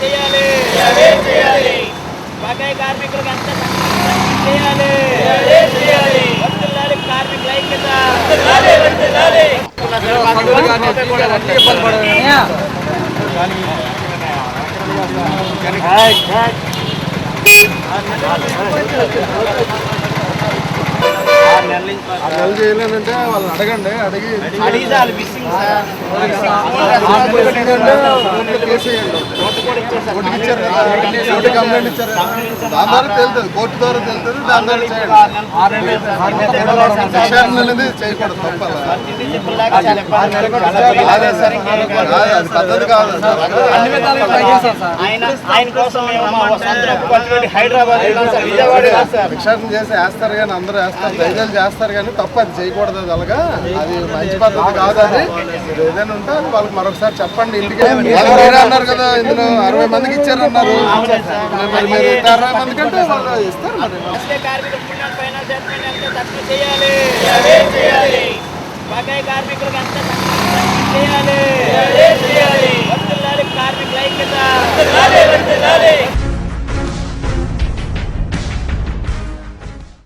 తక్కువ చేయాలి బకాయి కార్మికులకు తక్కువ చేయాలి కార్మికుల ఐక్యత చేయలేనంటే వాళ్ళని అడగండి అడిగి అడిగితే వాళ్ళు మిస్సింగ్ కేసు వేయండి. కోర్టుకి ఇచ్చారు కదా. కోర్టు కంప్లైంట్ ఇచ్చారు దాని ద్వారా తెలుతుంది. కోర్టు ద్వారా తెలుతుంది. దాని ద్వారా చేయండి. విషయాన్ని అనేది చేయకూడదు తప్పదు. అది పద్ధతి కాదు. ఆయన హైదరాబాద్ వెళ్ళాం చేసి వేస్తారు కానీ అందరూ వేస్తారు. దయచేసి చేస్తారు కానీ తప్ప అది చేయకూడదు అది అలాగా. అది మంచి పద్ధతి కాదు అది. ఏదైనా ఉంటే వాళ్ళకి మరొకసారి చెప్పండి. ఇంటికి అన్నారు కదా ఇందులో అరవై మంది మందికి ఇచ్చారన్నారు మరి మందికి అంటే వాళ్ళు ఇస్తారు చేయాలి. కార్మికులకు ఎంత చేయాలి.